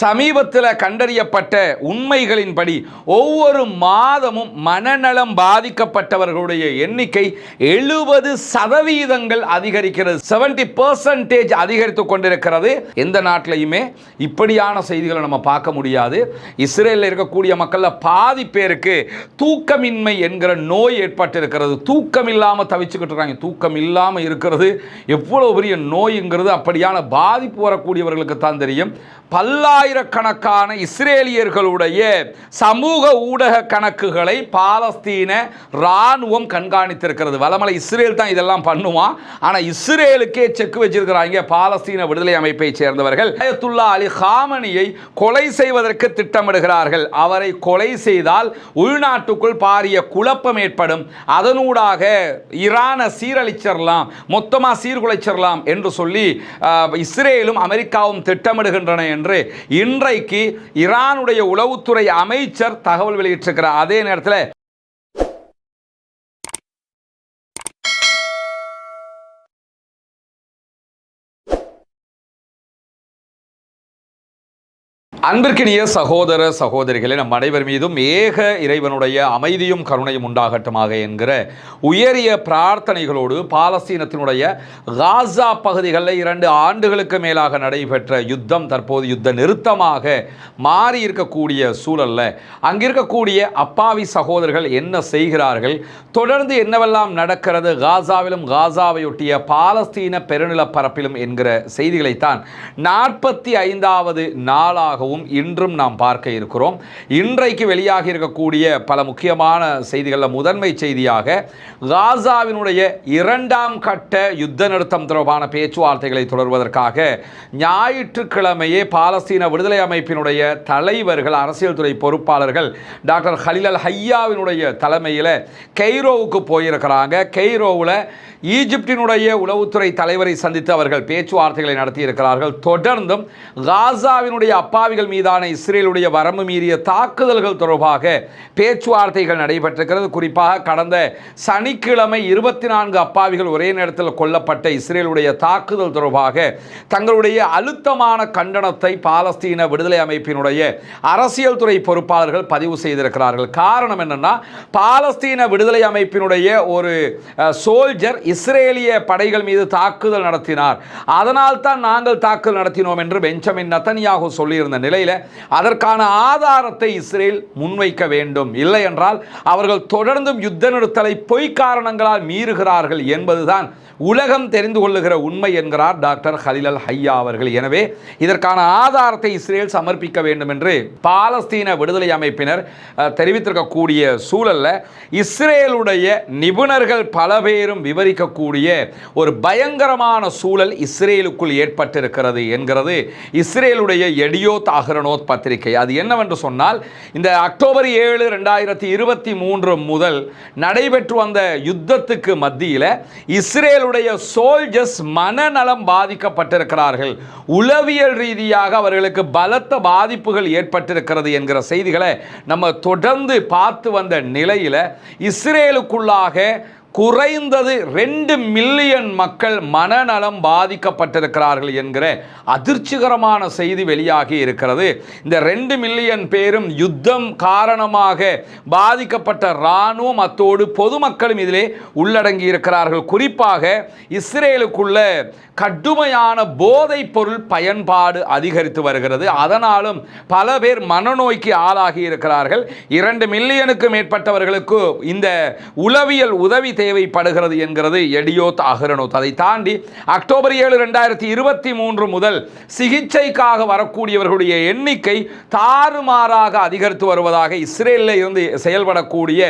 சமீபத்தில் கண்டறியப்பட்ட உண்மைகளின்படி ஒவ்வொரு மாதமும் மனநலம் பாதிக்கப்பட்டவர்களுடைய எண்ணிக்கை எழுபது சதவீதங்கள் அதிகரிக்கிறது. 70% பர்சன்டேஜ் அதிகரித்து கொண்டிருக்கிறது. எந்த நாட்டிலையுமே இப்படியான செய்திகளை நம்ம பார்க்க முடியாது. இஸ்ரேலில் இருக்கக்கூடிய மக்களில் பாதி பேருக்கு தூக்கமின்மை என்கிற நோய் ஏற்பட்டிருக்கிறது. தூக்கம் இல்லாமல் தவிச்சுக்கிட்டு இருக்காங்க. தூக்கம் இல்லாமல் இருக்கிறது. எவ்வளோ பெரிய நோய்ங்கிறது அப்படியான பாதிப்பு வரக்கூடியவர்களுக்கு தான் தெரியும் பல்லாயிரக்கணக்கான இஸ்ரேலியர்களுடைய சமூக ஊடக கணக்குகளை பாலஸ்தீன இராணுவம் கண்காணித்திருக்கிறது. வளமலை இஸ்ரேல் தான் இதெல்லாம் பண்ணுவான் ஆனால் இஸ்ரேலுக்கே செக் வச்சிருக்கிறாங்க பாலஸ்தீன விடுதலை அமைப்பை சேர்ந்தவர்கள். அயத்துல்லா அலி ஹாமனியை கொலை செய்வதற்கு திட்டமிடுகிறார்கள். அவரை கொலை செய்தால் உள்நாட்டுக்குள் பாரிய குழப்பம் ஏற்படும். அதனூடாக ஈரானை சீரழிச்சிடலாம் மொத்தமாக சீர்குலைச்சிடலாம் என்று சொல்லி இஸ்ரேலும் அமெரிக்காவும் திட்டமிடுகின்றன என்று இன்றைக்கு ஈரானுடைய உளவுத்துறை அமைச்சர் தகவல் வெளியிட்டிருக்கிறார். அதே நேரத்தில் அன்பிற்கினிய சகோதர சகோதரிகளே நம் அனைவர் மீதும் ஏக இறைவனுடைய அமைதியும் கருணையும் உண்டாகட்டுமாக என்கிற உயரிய பிரார்த்தனைகளோடு பாலஸ்தீனத்தினுடைய காசா பகுதிகளில் இரண்டு ஆண்டுகளுக்கு மேலாக நடைபெற்ற யுத்தம் தற்போது யுத்த நிறுத்தமாக மாறி இருக்கக்கூடிய சூழல்ல. அங்கிருக்கக்கூடிய அப்பாவி சகோதரர்கள் என்ன செய்கிறார்கள்? தொடர்ந்து என்னவெல்லாம் நடக்கிறது? காசாவிலும் காசாவையொட்டிய பாலஸ்தீன பெருநிலப்பரப்பிலும் என்கிற செய்திகளைத்தான் நாற்பத்தி ஐந்தாவது நாளாகவும் இன்றும் நாம் பார்க்க இருக்கிறோம். இன்றைக்கு வெளியாகி இருக்கக்கூடிய பல முக்கியமான செய்திகளில் முதன்மை செய்தியாக காசாவினுடைய இரண்டாம் கட்ட யுத்த நிறுத்தம் தொடர்பான பேச்சுவார்த்தைகளை தொடர்வதற்காக ஞாயிற்றுக்கிழமையே பாலஸ்தீன விடுதலை அமைப்பினுடைய தலைவர்கள் அரசியல் துறை பொறுப்பாளர்கள் டாக்டர் ஹலில் அல் ஹையாவினுடைய தலைமையில் கெய்ரோவுக்கு போயிருக்கிறாங்க. கெய்ரோவில் ஈஜிப்டினுடைய உளவுத்துறை தலைவரை சந்தித்து அவர்கள் பேச்சுவார்த்தைகளை நடத்தியிருக்கிறார்கள். தொடர்ந்தும் காசாவினுடைய அப்பாவிகள் மீதான இஸ்ரேலுடைய வரம்பு மீறிய தாக்குதல்கள் தொடர்பாக பேச்சுவார்த்தைகள் நடைபெற்றிருக்கிறது. குறிப்பாக கடந்த சனிக்கிழமை இருபத்தி நான்கு அப்பாவிகள் ஒரே நேரத்தில் கொல்லப்பட்ட இஸ்ரேலுடைய தாக்குதல் தொடர்பாக தங்களுடைய அழுத்தமான கண்டனத்தை பாலஸ்தீன விடுதலை அமைப்பினுடைய அரசியல் துறை பொறுப்பாளர்கள் பதிவு செய்திருக்கிறார்கள். காரணம் என்னென்னா பாலஸ்தீன விடுதலை அமைப்பினுடைய ஒரு சோல்ஜர் இஸ்ரேலிய படைகள் மீது தாக்குதல் நடத்தினார். அதனால் தான் நாங்கள் தாக்குதல் நடத்தினோம் என்று பெஞ்சமின் நத்தனியாக சொல்லியிருந்த நிலை நிலையில் அதற்கான ஆதாரத்தை இஸ்ரேல் முன்வைக்க வேண்டும். இல்லை என்றால் அவர்கள் தொடர்ந்தும் யுத்த நிறுத்தலை பொய் காரணங்களால் மீறுகிறார்கள் என்பதுதான் உலகம் தெரிந்து கொள்ளுகிற உண்மை என்கிறார் டாக்டர் ஹலில் அல் ஹையா அவர்கள். எனவே இதற்கான ஆதாரத்தை இஸ்ரேல் சமர்ப்பிக்க வேண்டும் என்று பாலஸ்தீன விடுதலை அமைப்பினர் தெரிவித்திருக்கக்கூடிய சூழலில் இஸ்ரேலுடைய நிபுணர்கள் பல பேரும் விவரிக்கக்கூடிய ஒரு பயங்கரமான சூழல் இஸ்ரேலுக்குள் ஏற்பட்டிருக்கிறது என்கிறது இஸ்ரேலுடைய எடியோத் அகரனோத் பத்திரிகை அது என்னவென்று சொன்னால் இந்த அக்டோபர் ஏழு ரெண்டாயிரத்தி இருபத்தி மூன்று முதல் நடைபெற்று வந்த யுத்தத்துக்கு மத்தியில் இஸ்ரேலுடைய சோல்ஜர்ஸ் மனநலம் பாதிக்கப்பட்டிருக்கிறார்கள். உளவியல் ரீதியாக அவர்களுக்கு பலத்த பாதிப்புகள் ஏற்பட்டிருக்கிறது என்கிற செய்திகளை நம்ம தொடர்ந்து பார்த்து வந்த நிலையில் இஸ்ரேலுக்குள்ளாக குறைந்தது ரெண்டு மில்லியன் மக்கள் மனநலம் பாதிக்கப்பட்டிருக்கிறார்கள் என்கிற அதிர்ச்சிகரமான செய்தி வெளியாகி இருக்கிறது. இந்த ரெண்டு மில்லியன் பேரும் யுத்தம் காரணமாக பாதிக்கப்பட்ட இராணுவம் அத்தோடு பொதுமக்களும் இதிலே உள்ளடங்கி இருக்கிறார்கள். குறிப்பாக இஸ்ரேலுக்குள்ள கடுமையான போதைப் பொருள் பயன்பாடு அதிகரித்து வருகிறது. அதனாலும் பல பேர் மனநோய்க்கு ஆளாகி இருக்கிறார்கள். இரண்டு மில்லியனுக்கு மேற்பட்டவர்களுக்கு இந்த உளவியல் உதவி தேவைப்படுகிறது என்கிறது எடியோத் அகரனோத். அதை தாண்டி அக்டோபர் ஏழு ரெண்டாயிரத்தி இருபத்தி மூன்று முதல் சிகிச்சைக்காக வரக்கூடியவர்களுடைய எண்ணிக்கை தாறுமாறாக அதிகரித்து வருவதாக இஸ்ரேலில் இருந்து செயல்படக்கூடிய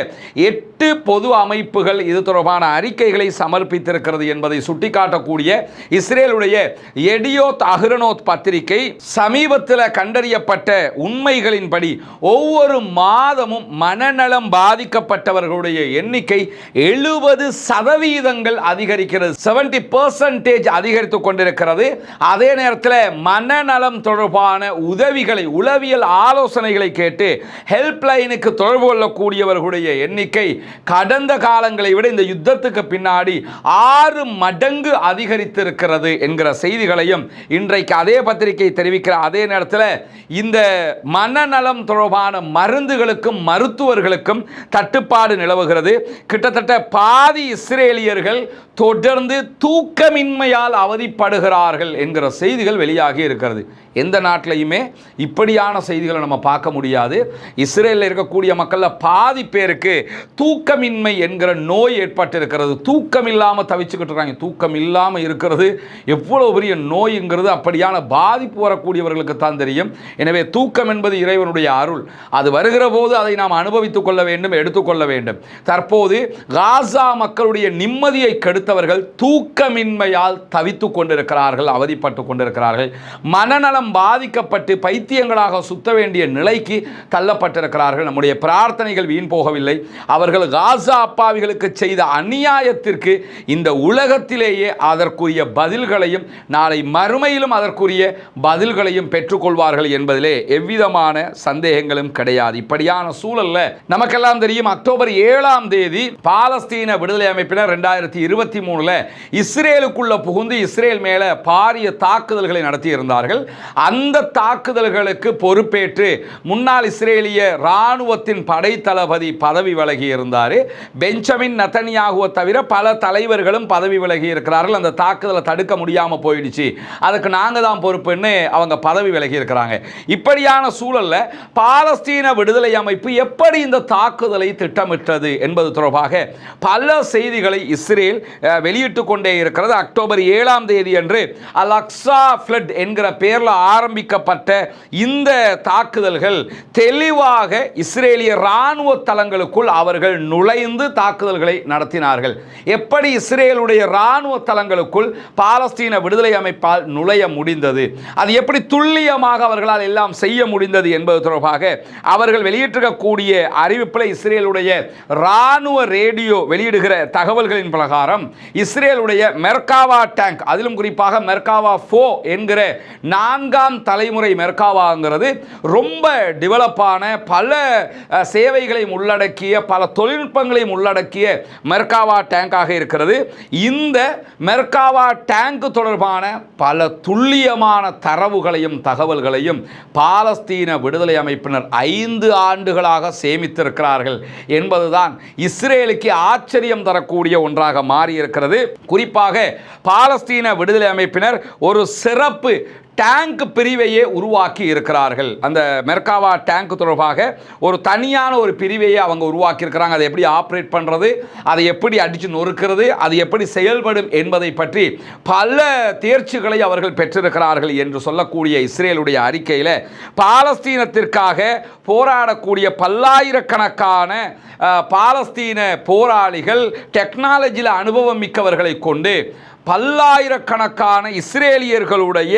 எட்டு பொது அமைப்புகள் இது தொடர்பான அறிக்கைகளை சமர்ப்பித்திருக்கிறது என்பதை சுட்டிக்காட்டக்கூடிய இஸ்ரேலுடைய எடியோத் அகரனோத் பத்திரிகை சமீபத்தில் கண்டறியப்பட்ட உண்மைகளின்படி ஒவ்வொரு மாதமும் மனநலம் பாதிக்கப்பட்டவர்களுடைய எண்ணிக்கை எழுபது எழுபது சதவீதங்கள் அதிகரிக்கிறது. செவன்டி பர்சன்டேஜ் அதிகரித்து கொண்டிருக்கிறது. அதே நேரத்தில் மனநலம் தொடர்பான உதவிகளை உளவியல் ஆலோசனைகளை கேட்டு ஹெல்ப்லைனுக்கு தொடர்பு கொள்ளக்கூடியவர்களுடைய எண்ணிக்கை கடந்த காலங்களை விட இந்த யுத்தத்துக்கு பின்னாடி ஆறு மடங்கு அதிகரித்திருக்கிறது என்கிற செய்திகளையும் இன்றைக்கு அதே பத்திரிகை தெரிவிக்கிற அதே நேரத்தில் இந்த மனநலம் தொடர்பான மருந்துகளுக்கும் மருத்துவர்களுக்கும் தட்டுப்பாடு நிலவுகிறது. கிட்டத்தட்ட பாதி இஸ்ரேலியர்கள் தொடர்ந்து தூக்கமின்மையால் அவதிப்படுகிறார்கள் என்கிற செய்திகள் வெளியாகி இருக்கிறது. எந்த நாட்டிலையுமே இப்படியான செய்திகளை நம்ம பார்க்க முடியாது. இஸ்ரேலில் இருக்கக்கூடிய மக்களில் பாதி பேருக்கு தூக்கமின்மை என்கிற நோய் ஏற்பட்டிருக்கிறது. தூக்கம் இல்லாமல் தவிச்சுக்கிட்டு இருக்காங்க. தூக்கம் இல்லாமல் இருக்கிறது எவ்வளோ பெரிய நோய்ங்கிறது அப்படியான பாதிப்பு வரக்கூடியவர்களுக்கு தான் தெரியும். எனவே தூக்கம் என்பது இறைவனுடைய அருள். அது வருகிற போது அதை நாம் அனுபவித்துக் கொள்ள வேண்டும் எடுத்துக்கொள்ள வேண்டும். தற்போது காசா மக்களுடைய நிம்மதியை கெடுத்தவர்கள் தூக்கமின்மையால் தவித்துக் கொண்டிருக்கிறார்கள் அவதிப்பட்டு கொண்டிருக்கிறார்கள். மனநலம் பாதிக்கப்பட்டு பைத்தியங்களாக சுத்த வேண்டிய நிலைக்கு தள்ளப்பட்டிருக்கிறார்கள். நம்முடைய பிரார்த்தனைகள் வீண் போகவில்லை. அவர்கள் காசா அப்பாவிகளுக்கு செய்த அநியாயத்திற்கு இந்த உலகத்திலேயே அதற்குரிய பதில்களையும் நாளை மறுமையிலும் அதற்குரிய பதில்களையும் பெற்றுக்கொள்வார்கள் என்பதிலே எவ்விதமான சந்தேகங்களும் கிடையாது. இப்படியான சூழல்ல நமக்கெல்லாம் தெரியும் அக்டோபர் ஏழாம் தேதி பாலஸ்தீன விடுதலை அமைப்பினர் ரெண்டாயிரத்தி இருபத்தி மூணுல இஸ்ரேலுக்குள்ள புகுந்து இஸ்ரேல் மேல பாரிய தாக்குதல்களை நடத்தி இருந்தார்கள் அந்த தாக்குதல்களுக்கு பொறுப்பேற்று முன்னாள் இஸ்ரேலிய இராணுவத்தின் படை தளபதி பதவி விலகி இருந்தார். பெஞ்சமின் நத்தனியாகுவை தவிர பல தலைவர்களும் பதவி விலகி இருக்கிறார்கள். அந்த தாக்குதலை தடுக்க முடியாமல் போயிடுச்சு. அதுக்கு நாங்கள் தான் பொறுப்புன்னு அவங்க பதவி விலகி இருக்கிறாங்க. இப்படியான சூழலில் பாலஸ்தீன விடுதலை அமைப்பு எப்படி இந்த தாக்குதலை திட்டமிட்டது என்பது தொடர்பாக பல செய்திகளை இஸ்ரேல் வெளியிட்டு கொண்டே இருக்கிறது. அக்டோபர் ஏழாம் தேதி அன்று அல் அக்ஸா ஃப்ளட் என்கிற பெயரில் ஆரம்பிக்கப்பட்ட இந்த தாக்குதல்கள் தெளிவாக இஸ்ரேலிய இராணுவ தளங்களுக்குள் அவர்கள் நுழைந்து தாக்குதல்களை நடத்தினார்கள். எப்படி இஸ்ரேலுடைய இராணுவ தளங்களுக்குள் பாலஸ்தீன விடுதலை அமைப்பால் நுழைய முடிந்தது? அது எப்படி துல்லியமாக அவர்களால் எல்லாம் செய்ய முடிந்தது என்பது தொடர்பாக அவர்கள் வெளியிட்டிருக்கக்கூடிய அறிவிப்பில் இஸ்ரேலுடைய இராணுவ ரேடியோ வெளியிடுகிற தகவல்களின் பிரகாரம் இஸ்ரேலுடைய மெர்காவா டேங்க் அதிலும் குறிப்பாக மெர்காவா ஃபோ என்கிற நான்கு நான்காம் தலைமுறை மெர்காவாங்கிறது ரொம்ப டெவலப்பான பல சேவைகளையும் உள்ளடக்கிய பல தொழில்நுட்பங்களையும் உள்ளடக்கிய மெர்காவா டேங்காக இருக்கிறது. இந்த மெர்காவா டேங்க் தொடர்பான பல துல்லியமான தரவுகளையும் தகவல்களையும் பாலஸ்தீன விடுதலை அமைப்பினர் ஐந்து ஆண்டுகளாக சேமித்திருக்கிறார்கள் என்பதுதான் இஸ்ரேலுக்கு ஆச்சரியம் தரக்கூடிய ஒன்றாக மாறியிருக்கிறது. குறிப்பாக பாலஸ்தீன விடுதலை அமைப்பினர் ஒரு சிறப்பு டேங்க் பிரிவையே உருவாக்கி இருக்கிறார்கள். அந்த மெர்காவா டேங்க் தொடர்பாக ஒரு தனியான ஒரு பிரிவையே அவங்க உருவாக்கியிருக்கிறாங்க அதை எப்படி ஆப்ரேட் பண்ணுறது அதை எப்படி அடித்து நொறுக்கிறது? அது எப்படி செயல்படும் என்பதை பற்றி பல தேர்ச்சிகளை அவர்கள் பெற்றிருக்கிறார்கள் என்று சொல்லக்கூடிய இஸ்ரேலுடைய அறிக்கையில் பாலஸ்தீனத்திற்காக போராடக்கூடிய பல்லாயிரக்கணக்கான பாலஸ்தீன போராளிகள் டெக்னாலஜியில் அனுபவம் மிக்கவர்களை கொண்டு பல்லாயிரக்கணக்கான இஸ்ரேலியர்களுடைய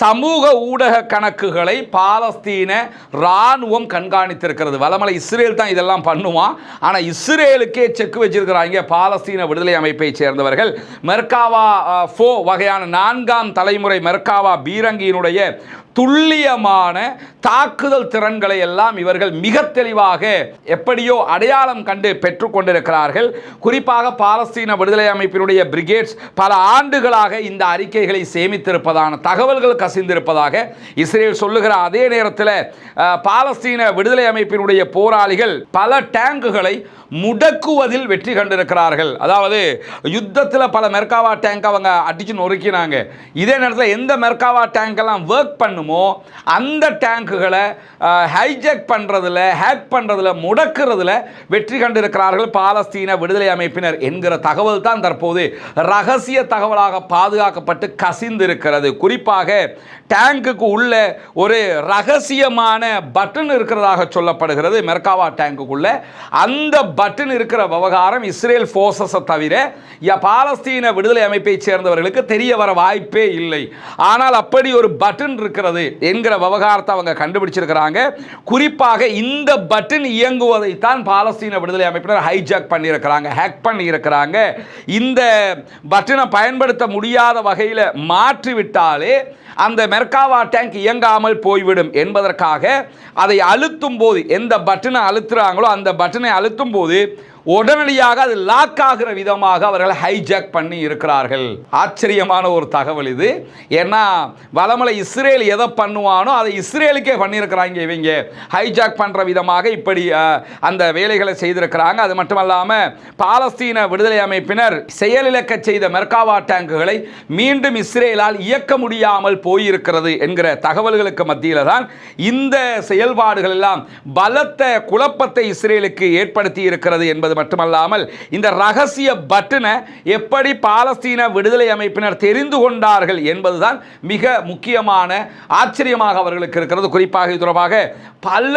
சமூக ஊடக கணக்குகளை பாலஸ்தீன இராணுவம் கண்காணித்திருக்கிறது. வளமலை இஸ்ரேல் தான் இதெல்லாம் பண்ணுவான் ஆனால் இஸ்ரேலுக்கே செக் வச்சிருக்கிறாங்க பாலஸ்தீன விடுதலை அமைப்பை சேர்ந்தவர்கள். மெர்காவா ஃபோ வகையான நான்காம் தலைமுறை மெர்காவா பீரங்கியினுடைய துல்லியமான தாக்குதல் திறன்களை எல்லாம் இவர்கள் மிக தெளிவாக எப்படியோ அடையாளம் கண்டு பெற்றுக்கொண்டிருக்கிறார்கள் குறிப்பாக பாலஸ்தீன விடுதலை அமைப்பினுடைய பிரிகேட்ஸ் பல ஆண்டுகளாக இந்த அறிக்கைகளை சேமித்திருப்பதான தகவல்கள் கசிந்திருப்பதாக இஸ்ரேல் சொல்லுகிற அதே நேரத்தில் பாலஸ்தீன விடுதலை அமைப்பினுடைய போராளிகள் பல டேங்குகளை முடக்குவதில் வெற்றி கண்டிருக்கிறார்கள். அதாவது யுத்தத்தில் பல மெர்காவா டேங்க் அவங்க அடிச்சு நொறுக்கினாங்க. இதே நேரத்தில் எந்த மெர்காவா டேங்கெல்லாம் ஒர்க் பண்ணுமோ அந்த டேங்குகளை ஹைஜெக் பண்ணுறதுல ஹேக் பண்ணுறதுல முடக்கிறதுல வெற்றி கண்டிருக்கிறார்கள் பாலஸ்தீன விடுதலை அமைப்பினர் என்கிற தகவல் தான் தற்போது ரகசிய தகவலாக பாதுகாக்கப்பட்டு கசிந்திருக்கிறது. குறிப்பாக டேங்குக்கு உள்ள ஒரு ரகசியமான பட்டன் இருக்கிறதாக சொல்லப்படுகிறது மெர்காவா டேங்குக்குள்ள. அந்த பட்டன் இருக்கிற விவகாரம் இஸ்ரேல் ஃபோர்ஸஸை தவிர பாலஸ்தீன விடுதலை அமைப்பை சேர்ந்தவர்களுக்கு தெரிய வர வாய்ப்பே இல்லை. ஆனால் அப்படி ஒரு பட்டன் இருக்கிறது என்கிற விவகாரத்தை அவங்க கண்டுபிடிச்சிருக்கிறாங்க. குறிப்பாக இந்த பட்டன் இயங்குவதைத்தான் பாலஸ்தீன விடுதலை அமைப்பினர் ஹைஜாக் பண்ணியிருக்கிறாங்க ஹேக் பண்ணியிருக்கிறாங்க. இந்த பட்டனை பயன்படுத்த முடியாத வகையில் மாற்றிவிட்டாலே அந்த மெர்காவா டேங்க் இயங்காமல் போய்விடும் என்பதற்காக அதை அழுத்தும் போது எந்த பட்டனை அழுத்துறாங்களோ அந்த பட்டனை அழுத்தும் போது உடனடியாக அது லாக் ஆகிற விதமாக அவர்கள் ஹைஜாக் பண்ணி இருக்கிறார்கள். ஆச்சரியமான ஒரு தகவல் இது. ஏன்னா வளமலை இஸ்ரேல் எதை பண்ணுவானோ அதை இஸ்ரேலுக்கே பண்ணியிருக்கிறாங்க இவங்க. ஹைஜாக் பண்ணுற விதமாக இப்படி அந்த வேலைகளை செய்திருக்கிறாங்க. அது மட்டுமல்லாமல் பாலஸ்தீன விடுதலை அமைப்பினர் செயலிழக்க செய்த மெர்காவா டேங்குகளை மீண்டும் இஸ்ரேலால் இயக்க முடியாமல் போயிருக்கிறது என்கிற தகவல்களுக்கு மத்தியில் தான் இந்த செயல்பாடுகள் எல்லாம் பலத்த குழப்பத்தை இஸ்ரேலுக்கு ஏற்படுத்தி இருக்கிறது என்பது மட்டுமல்லாமல் இந்த ரகசிய பட்டனை எப்படி பாலஸ்தீன விடுதலை அமைப்பினர் தெரிந்து கொண்டார்கள் என்பதுதான் மிக முக்கியமான ஆச்சரியமாக அவர்களுக்கு இருக்கிறது. குறிப்பாக இது தொடர்பாக பல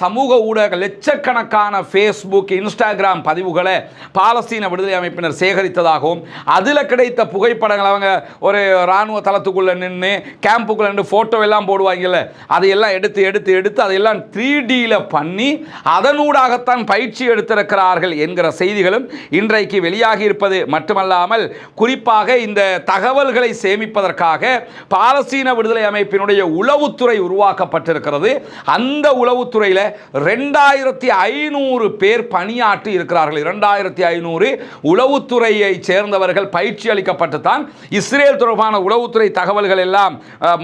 சமூக ஊடக லட்சக்கணக்கான ஃபேஸ்புக் இன்ஸ்டாகிராம் பதிவுகளை பாலஸ்தீன விடுதலை அமைப்பினர் சேகரித்ததாகவும் அதில் கிடைத்த புகைப்படங்கள் அவங்க ஒரு இராணுவ தளத்துக்குள்ளே நின்று கேம்புக்குள்ளே நின்று ஃபோட்டோ எல்லாம் போடுவாங்கல்ல அதையெல்லாம் எடுத்து எடுத்து எடுத்து அதையெல்லாம் த்ரீ டியில் பண்ணி அதனூடாகத்தான் பயிற்சி எடுத்திருக்கிறார்கள் என்கிற செய்திகளும் இன்றைக்கு வெளியாகி இருப்பது மட்டுமல்லாமல் குறிப்பாக இந்த தகவல்களை சேமிப்பதற்காக பாலஸ்தீன விடுதலை அமைப்பினுடைய உளவுத்துறை உருவாக்கப்பட்டிருக்கிறது. அந்த உளவுத்துறையில் ரெண்டாயிரத்தி ஐநூறு பேர் பணியாற்றி இருக்கிறார்கள். இரண்டாயிரத்தி ஐநூறு உளவுத்துறையை சேர்ந்தவர்கள் பயிற்சி அளிக்கப்பட்டு தான் இஸ்ரேல் தொடர்பான உளவுத்துறை தகவல்கள் எல்லாம்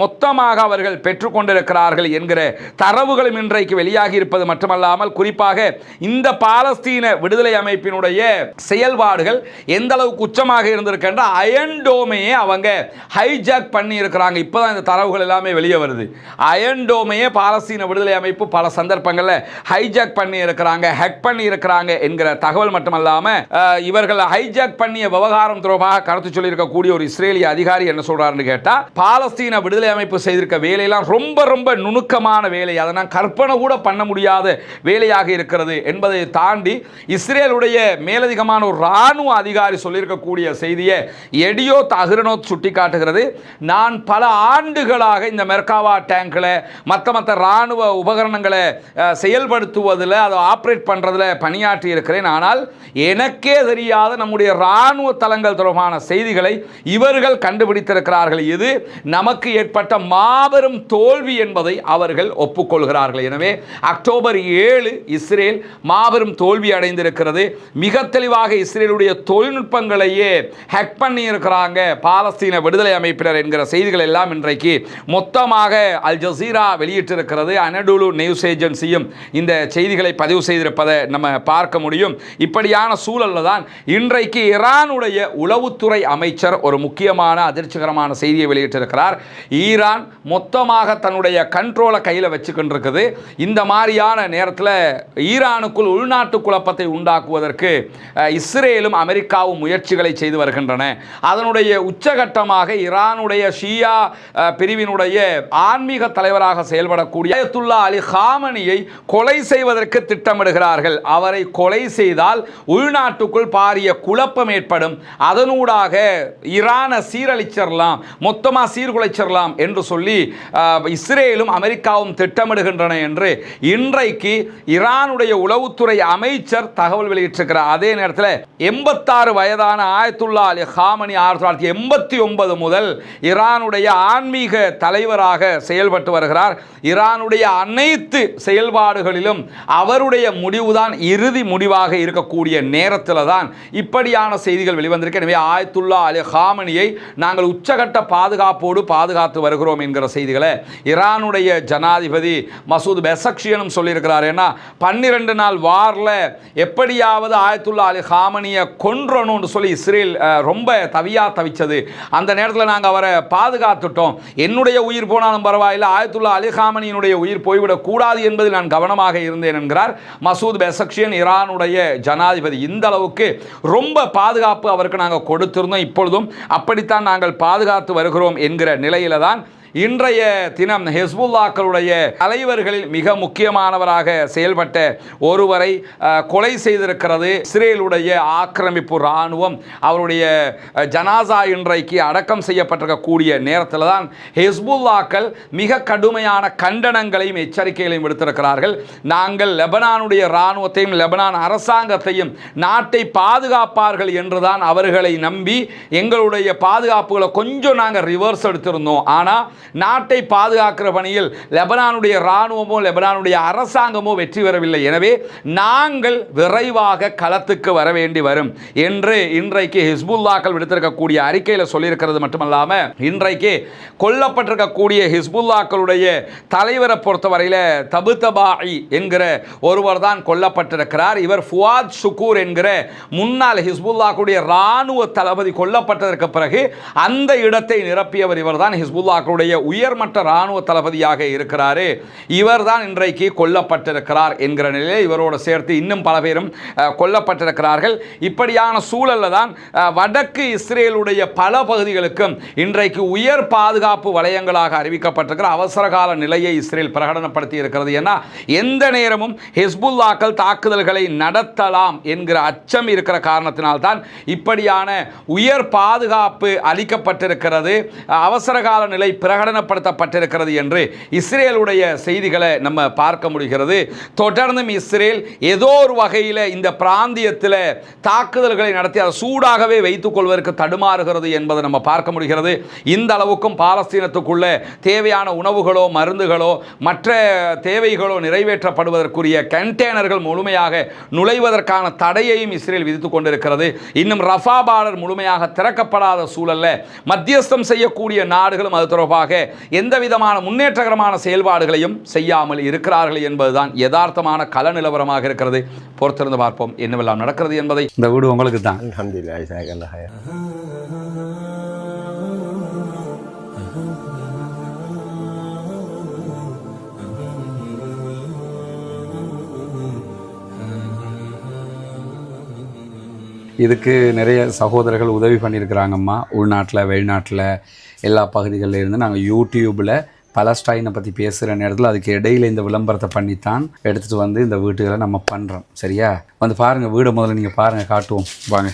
மொத்தமாக அவர்கள் பெற்றுக்கொண்டிருக்கிறார்கள் என்கிற தரவுகளும் இன்றைக்கு வெளியாகி இருப்பது மட்டுமல்லாமல் குறிப்பாக இந்த பாலஸ்தீன விடுதலை அமைப்பினுடைய செயல்பாடுகள் எந்த அளவுக்கு உச்சமாக இருந்திருக்கின்ற அயன்டோமையே அவங்க ஹைஜாக் பண்ணி இருக்கிறாங்க இப்போதான் இந்த தரவுகள் எல்லாமே வெளியே வருது. அயன்டோமையே பாலஸ்தீன விடுதலை அமைப்பு பல சந்தர்ப்பங்களில் ஹைஜாக் பண்ணி இருக்கிறாங்க ஹேக் பண்ணி இருக்கிறாங்க என்கிற தகவல் மட்டுமல்லாமல் இவர்கள் ஹைஜாக் பண்ணிய விவகாரம் தொடர்பாக கருத்து சொல்லியிருக்கக்கூடிய ஒரு இஸ்ரேலிய அதிகாரி என்ன சொல்றாருன்னு கேட்டால் பாலஸ்தீன விடுதலை அமைப்பு செய்திருக்க வேலையெல்லாம் ரொம்ப ரொம்ப நுணுக்கமான வேலை. அதை நான் கற்பனை கூட பண்ண முடியாத வேலையாக இருக்கிறது என்பதை தாண்டி இஸ்ரேலுடைய மேலதிகமான ஒரு இராணுவ அதிகாரி சொல்லியிருக்கக்கூடிய செய்தியை எடியோ அகிரனோத் சுட்டி காட்டுகிறது நான் பல ஆண்டுகளாக இந்த மெர்காவா டேங்க்களை மற்ற மற்ற இராணுவ உபகரணங்களை செயல்படுத்துவதில் அதை ஆப்ரேட் பண்ணுறதில் பணியாற்றி இருக்கிறேன். ஆனால் எனக்கே தெரியாத நம்முடைய இராணுவ தளங்கள் தொடர்பான செய்திகளை இவர்கள் கண்டுபிடித்திருக்கிறார்கள். இது நமக்கு ஏற்பட்ட மாபெரும் தோல்வி என்பதை அவர்கள் ஒப்புக்கொள்கிறார்கள். எனவே அக்டோபர் ஏழு இஸ்ரேல் மாபெரும் தோல்வி அடைந்திருக்கிறது. மிக தெளிவாக இஸ்ரேலுடைய தொழில்நுட்பங்களையே ஹேக் பண்ணி இருக்கிறாங்க பாலஸ்தீன விடுதலை அமைப்பினர் என்கிற செய்திகள் எல்லாம் இன்றைக்கு மொத்தமாக அல் ஜசீரா வெளியிட்டிருக்கிறது. அனடூலு நியூஸ் ஏஜென்சியும் இந்த செய்திகளை பதிவு செய்திருப்பதை நம்ம பார்க்க முடியும். இப்படியான சூழல்ல தான் இன்றைக்கு ஈரானுடைய உளவுத்துறை அமைச்சர் ஒரு முக்கியமான அதிர்ச்சிகரமான செய்தியை வெளியிட்டிருக்கிறார். ஈரான் மொத்தமாக தன்னுடைய கண்ட்ரோலை கையில் வச்சுக்கிட்டு இந்த மாதிரியான நேரத்தில் ஈரானுக்குள் உள்நாட்டு குழப்பத்தை உண்டாக்குவதற்கு இஸ்ரேலும் அமெரிக்காவும் முயற்சிகளை செய்து வருகின்றன. அதனுடைய உச்சகட்டமாக ஈரானுடைய ஷியா பிரிவினுடைய ஆன்மீக தலைவராக செயல்படக்கூடிய அயத்துல்லா அலி ஹாமனியை கொலை செய்வதற்கு திட்டமிடுகிறார்கள். அவரை கொலை செய்தால் உள்நாட்டுக்குள் பாரிய குழப்பம் ஏற்படும். அதனூடாக ஈரானை சீரழிச்சிடலாம் மொத்தமாக சீர்குலைச்சிடலாம் என்று சொல்லி இஸ்ரேலும் அமெரிக்காவும் திட்டமிடுகின்றன என்று இன்றைக்கு ஈரானுடைய உளவுத்துறை அமைச்சர் தகவல் வெளியிட்டிருக்கிறார் அதே நேரத்தில் எண்பத்தாறு வயதான ஆயத்துல்லா அலி ஹாமனி ஆயிரத்தி தொள்ளாயிரத்தி எண்பத்தி ஒன்பது முதல் ஈரானுடைய ஆன்மீக தலைவராக செயல்பட்டு வருகிறார். ஈரானுடைய அனைத்து செயல்பாடுகளிலும் அவருடைய முடிவுதான் இறுதி முடிவாக இருக்கக்கூடிய நேரத்தில் தான் இப்படியான செய்திகள் வெளிவந்திருக்கு. எனவே ஆயத்துல்லா அலி ஹாமனியை நாங்கள் உச்சகட்ட பாதுகாப்போடு பாதுகாத்து வருகிறோம் என்கிற செய்திகளை ஈரானுடைய ஜனாதிபதி மசூத் பெசக்ஷியனும் சொல்லியிருக்கிறார். ஏன்னா பன்னிரெண்டு நாள் வாரில் எப்போ எப்படியாவது ஆயத்துல்லா அலி ஹாமனியை கொன்றணும்னு சொல்லி இஸ்ரேல் ரொம்ப தவியாக தவிச்சது. அந்த நேரத்தில் நாங்கள் அவரை பாதுகாத்துட்டோம். என்னுடைய உயிர் போனாலும் பரவாயில்லை ஆயத்துல்லா அலி ஹாமனியினுடைய உயிர் போய்விடக்கூடாது என்பதில் நான் கவனமாக இருந்தேன் என்கிறார் மசூத் பெசக்ஷியன் ஈரானுடைய ஜனாதிபதி. இந்த அளவுக்கு ரொம்ப பாதுகாப்பு அவருக்கு நாங்கள் கொடுத்திருந்தோம். இப்பொழுதும் அப்படித்தான் நாங்கள் பாதுகாத்து வருகிறோம் என்கிற நிலையில தான் இன்றைய தினம் ஹெஸ்புல்லாக்களுடைய தலைவர்களில் மிக முக்கியமானவராக செயல்பட்ட ஒருவரை கொலை செய்திருக்கிறது. இஸ்ரேலுடைய ஆக்கிரமிப்பு இராணுவம் அவருடைய ஜனாசா இன்றைக்கு அடக்கம் செய்யப்பட்டிருக்கக்கூடிய நேரத்தில் தான் ஹெஸ்புல்லாக்கள் மிக கடுமையான கண்டனங்களையும் எச்சரிக்கைகளையும் விடுத்திருக்கிறார்கள். நாங்கள் லெபனானுடைய இராணுவத்தையும் லெபனான் அரசாங்கத்தையும் நாட்டை பாதுகாப்பார்கள் என்றுதான் அவர்களை நம்பி எங்களுடைய பாதுகாப்புகளை கொஞ்சம் நாங்கள் ரிவர்ஸ் எடுத்திருந்தோம். ஆனால் நாட்டை பாதுகாக்கிற பணியில் லெபனானுடைய இராணுவமோ லெபனானுடைய அரசாங்கமோ வெற்றி பெறவில்லை. எனவே நாங்கள் விரைவாக களத்துக்கு வர வேண்டி வரும். என்று இன்றைக்கு ஹிஸ்புல்லாக்கள் விடுத்திருக்கக்கூடிய அறிக்கையில் சொல்லியிருக்கிறது மட்டுமல்லாமல் இன்றைக்கு கொல்லப்பட்டிருக்கக்கூடிய ஹிஸ்புல்லாக்களுடைய தலைவரை பொறுத்தவரையில் தபுதபாயி என்கிற ஒருவர் தான் கொல்லப்பட்டிருக்கிறார். இவர் ஃபுவாத் சுக்கூர் என்கிற முன்னாள் ஹிஸ்புல்லாக்களுடைய இராணுவ தளபதி கொல்லப்பட்டதற்கு பிறகு அந்த இடத்தை நிரப்பியவர் இவர் தான் ஹிஸ்புல்லாக்களுடைய உயர்மட்ட இராணுவ தளபதியாக இருக்கிறாரு இவர் தான் இன்றைக்கு கொல்லப்பட்டிருக்கிறார் என்கிற நிலையில் இவரோடு சேர்த்து இன்னும் பல பேரும் கொல்லப்பட்டிருக்கிறார்கள். இப்படியான சூழலில் தான் வடக்கு இஸ்ரேலுடைய பல பகுதிகளுக்கும் இன்றைக்கு உயர் பாதுகாப்பு வலயங்களாக அறிவிக்கப்பட்டிருக்கிற அவசரகால நிலையை இஸ்ரேல் பிரகடனப்படுத்தி இருக்கிறது. ஏன்னா எந்த நேரமும் ஹெஸ்புல்லாக்கள் தாக்குதல்களை நடத்தலாம் என்கிற அச்சம் இருக்கிற காரணத்தினால்தான் இப்படியான உயர் பாதுகாப்பு அளிக்கப்பட்டிருக்கிறது. அவசரகால நிலை பிற பிரகடனப்படுத்தப்பட்டிருக்கிறது என்று இஸ்ரேலுடைய செய்திகளை நம்ம பார்க்க முடிகிறது. தொடர்ந்தும் இஸ்ரேல் ஏதோ ஒரு வகையில் இந்த பிராந்தியத்தில் தாக்குதல்களை நடத்தி அதை சூடாகவே வைத்துக் கொள்வதற்கு தடுமாறுகிறது என்பதை நம்ம பார்க்க முடிகிறது. இந்த அளவுக்கும் பாலஸ்தீனத்துக்குள்ள தேவையான உணவுகளோ மருந்துகளோ மற்ற தேவைகளோ நிறைவேற்றப்படுவதற்குரிய கண்டெய்னர்கள் முழுமையாக நுழைவதற்கான தடையையும் இஸ்ரேல் விதித்துக் கொண்டிருக்கிறது. இன்னும் ரஃபா பார்டர் முழுமையாக திறக்கப்படாத சூழலில் மத்தியஸ்தம் செய்யக்கூடிய நாடுகளும் அது தொடர்பாக எந்த விதமான முன்னேற்றகரமான செயல்பாடுகளையும் செய்யாமல் இருக்கிறார்கள் என்பதுதான் யதார்த்தமான கள நிலவரமாக இருக்கிறது. பொறுத்திருந்து பார்ப்போம் என்னவெல்லாம் நடக்கிறது என்பதை. இந்த வீடு உங்களுக்கு தான். இதுக்கு நிறைய சகோதரர்கள் உதவி பண்ணியிருக்கிறாங்கம்மா. உள்நாட்டில் வெளிநாட்டில் எல்லா பகுதிகளிலிருந்து நாங்கள் யூடியூப்பில் பலஸ்டைனை பற்றி பேசுகிற நேரத்தில் அதுக்கு இடையில இந்த விளம்பரத்தை பண்ணித்தான் எடுத்துகிட்டு வந்து இந்த வீட்டுகளை நம்ம பண்ணுறோம் சரியா? வந்து பாருங்கள் வீடை முதல்ல நீங்கள் பாருங்கள் காட்டுவோம். வாங்க.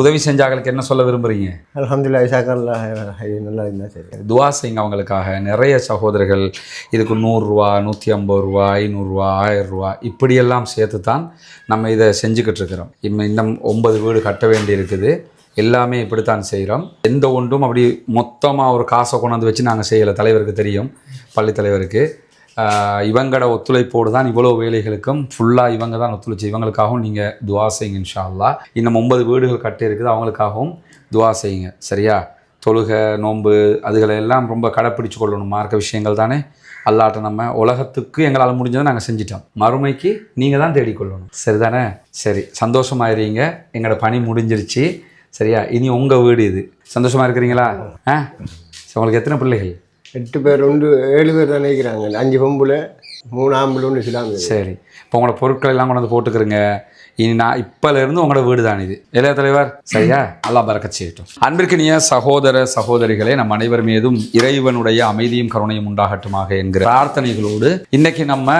உதவி செஞ்சாங்களுக்கு என்ன சொல்ல விரும்புகிறீங்க khair. Khair, நல்லா இருந்தா சரி. துவா செய்யுங்க அவங்களுக்காக. நிறைய சகோதரர்கள் இதுக்கு நூறுரூவா நூற்றி ஐம்பது ரூபா ஐநூறுரூவா ஆயிரம் ரூபா இப்படியெல்லாம் சேர்த்து தான் நம்ம இதை செஞ்சுக்கிட்டு இருக்கிறோம் இன்னும் இன்னும் ஒன்பது வீடு கட்ட வேண்டி இருக்குது எல்லாமே இப்படித்தான் செய்கிறோம். எந்த ஒன்றும் அப்படி மொத்தமாக ஒரு காசை கொண்டாந்து வச்சு நாங்கள் செய்யலை. தலைவருக்கு தெரியும் பள்ளி தலைவருக்கு. இவங்களோட ஒத்துழைப்போடு தான் இவ்வளோ வேலைகளுக்கும் ஃபுல்லாக இவங்க தான் ஒத்துழைச்சு இவங்களுக்காகவும் நீங்கள் துவா செய்யுங்க இன்ஷா இன்னும் ஒன்பது வீடுகள் கட்டி இருக்குது அவங்களுக்காகவும் துவா செய்யுங்க. சரியா? தொழுகை நோன்பு அதுகளை எல்லாம் ரொம்ப கடைப்பிடிச்சு கொள்ளணும். மார்க்க விஷயங்கள் தானே? அல்லாட்ட நம்ம உலகத்துக்கு எங்களால் முடிஞ்சதை நாங்கள் செஞ்சிட்டோம். மறுமைக்கு நீங்கள் தான் தேடிக்கொள்ளணும் சரிதானே? சரி சந்தோஷமாயிருங்க. எங்களோட பணி முடிஞ்சிருச்சு. சரியா? இனி உங்கள் வீடு இது. சந்தோஷமாக இருக்கிறீங்களா? ஆ? சரி, உங்களுக்கு எத்தனை பிள்ளைகள்? எட்டு பேர் ரெண்டு ஏழு பேர் தான் நினைக்கிறாங்க. அஞ்சு பொம்புல மூணு ஆம்பளை ஒன்று சிலாங்க சரி. இப்போ உங்களோட பொருட்கள் எல்லாம் கொண்டு வந்து போட்டுக்கிறங்க. இனி நான் இப்போலேருந்து உங்களோட வீடு தான் இது. இளைய தலைவர்? சரியா? அல்லா பறக்க செய்யட்டும். அன்பிற்கினிய சகோதர சகோதரிகளே நம் அனைவர் மீதும் இறைவனுடைய அமைதியும் கருணையும் உண்டாகட்டுமாக என்கிற பிரார்த்தனைகளோடு இன்னைக்கு நம்ம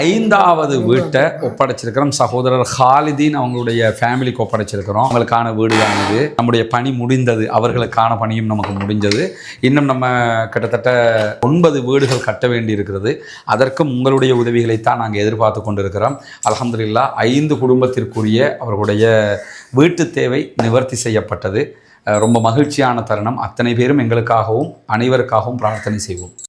ஐந்தாவது வீட்டை ஒப்படைச்சிருக்கிறோம். சகோதரர் ஹாலிதீன் அவங்களுடைய ஃபேமிலிக்கு ஒப்படைச்சிருக்கிறோம். அவங்களுக்கான வீடு தான் இது நம்முடைய பணி முடிந்தது அவர்களுக்கான பணியும் நமக்கு முடிஞ்சது. இன்னும் நம்ம கிட்டத்தட்ட ஒன்பது வீடுகள் கட்ட வேண்டி இருக்கிறது அதற்கும் உங்களுடைய உதவிகளைத்தான் நாங்கள் எதிர்பார்த்து கொண்டிருக்கிறோம். அலமதுல்லா ஐந்து குடும்பத்தில் குடும்பத்திற்குரிய அவர்களுடைய வீட்டு தேவை நிவர்த்தி செய்யப்பட்டது. ரொம்ப மகிழ்ச்சியான தருணம். அத்தனை பேரும் எங்களுக்காகவும் அனைவருக்காகவும் பிரார்த்தனை செய்வோம்.